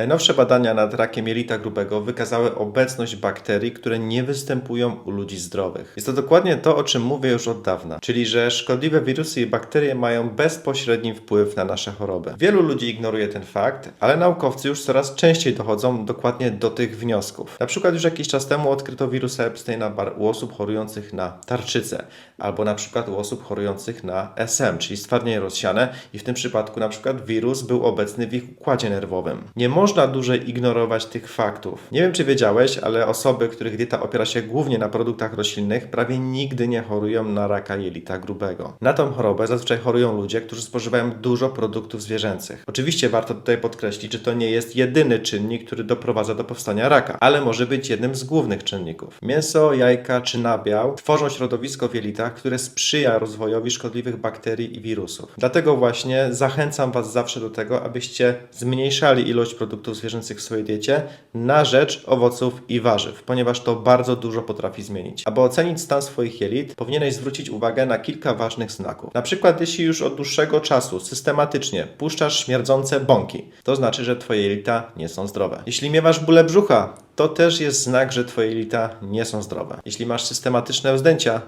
Najnowsze badania nad rakiem jelita grubego wykazały obecność bakterii, które nie występują u ludzi zdrowych. Jest to dokładnie to, o czym mówię już od dawna, czyli że szkodliwe wirusy i bakterie mają bezpośredni wpływ na nasze choroby. Wielu ludzi ignoruje ten fakt, ale naukowcy już coraz częściej dochodzą dokładnie do tych wniosków. Na przykład już jakiś czas temu odkryto wirusa Epsteina-Barr u osób chorujących na tarczycę, albo na przykład u osób chorujących na SM, czyli stwardnienie rozsiane i w tym przypadku na przykład wirus był obecny w ich układzie nerwowym. Nie można dłużej ignorować tych faktów. Nie wiem czy wiedziałeś, ale osoby, których dieta opiera się głównie na produktach roślinnych, prawie nigdy nie chorują na raka jelita grubego. Na tą chorobę zazwyczaj chorują ludzie, którzy spożywają dużo produktów zwierzęcych. Oczywiście warto tutaj podkreślić, że to nie jest jedyny czynnik, który doprowadza do powstania raka, ale może być jednym z głównych czynników. Mięso, jajka czy nabiał tworzą środowisko w jelitach, które sprzyja rozwojowi szkodliwych bakterii i wirusów. Dlatego właśnie zachęcam Was zawsze do tego, abyście zmniejszali ilość produktów zwierzęcych w swojej diecie na rzecz owoców i warzyw, ponieważ to bardzo dużo potrafi zmienić. Aby ocenić stan swoich jelit, powinieneś zwrócić uwagę na kilka ważnych znaków. Na przykład, jeśli już od dłuższego czasu systematycznie puszczasz śmierdzące bąki, to znaczy, że Twoje jelita nie są zdrowe. Jeśli miewasz bóle brzucha, to też jest znak, że Twoje jelita nie są zdrowe. Jeśli masz systematyczne wzdęcia,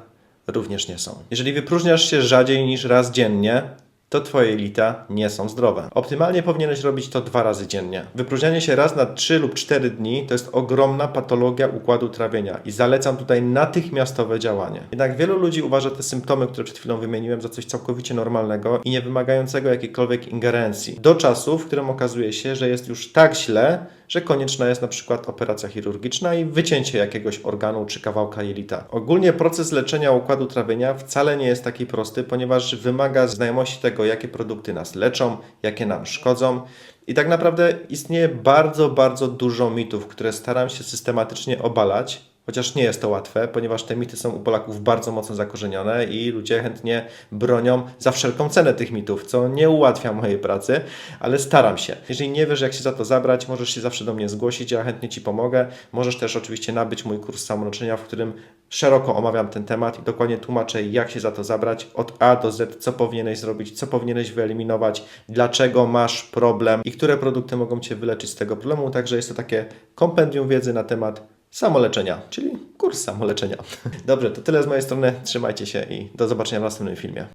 również nie są. Jeżeli wypróżniasz się rzadziej niż raz dziennie, to Twoje jelita nie są zdrowe. Optymalnie powinieneś robić to dwa razy dziennie. Wypróżnianie się raz na 3 lub 4 dni to jest ogromna patologia układu trawienia i zalecam tutaj natychmiastowe działanie. Jednak wielu ludzi uważa te symptomy, które przed chwilą wymieniłem, za coś całkowicie normalnego i nie wymagającego jakiejkolwiek ingerencji. Do czasu, w którym okazuje się, że jest już tak źle, że konieczna jest na przykład operacja chirurgiczna i wycięcie jakiegoś organu czy kawałka jelita. Ogólnie proces leczenia układu trawienia wcale nie jest taki prosty, ponieważ wymaga znajomości tego, jakie produkty nas leczą, jakie nam szkodzą. I tak naprawdę istnieje bardzo, bardzo dużo mitów, które staram się systematycznie obalać. Chociaż nie jest to łatwe, ponieważ te mity są u Polaków bardzo mocno zakorzenione i ludzie chętnie bronią za wszelką cenę tych mitów, co nie ułatwia mojej pracy, ale staram się. Jeżeli nie wiesz, jak się za to zabrać, możesz się zawsze do mnie zgłosić, ja chętnie Ci pomogę. Możesz też oczywiście nabyć mój kurs samoleczenia, w którym szeroko omawiam ten temat i dokładnie tłumaczę, jak się za to zabrać od A do Z, co powinieneś zrobić, co powinieneś wyeliminować, dlaczego masz problem i które produkty mogą Cię wyleczyć z tego problemu. Także jest to takie kompendium wiedzy na temat samoleczenia, czyli kurs samoleczenia. Dobrze, to tyle z mojej strony. Trzymajcie się i do zobaczenia w następnym filmie.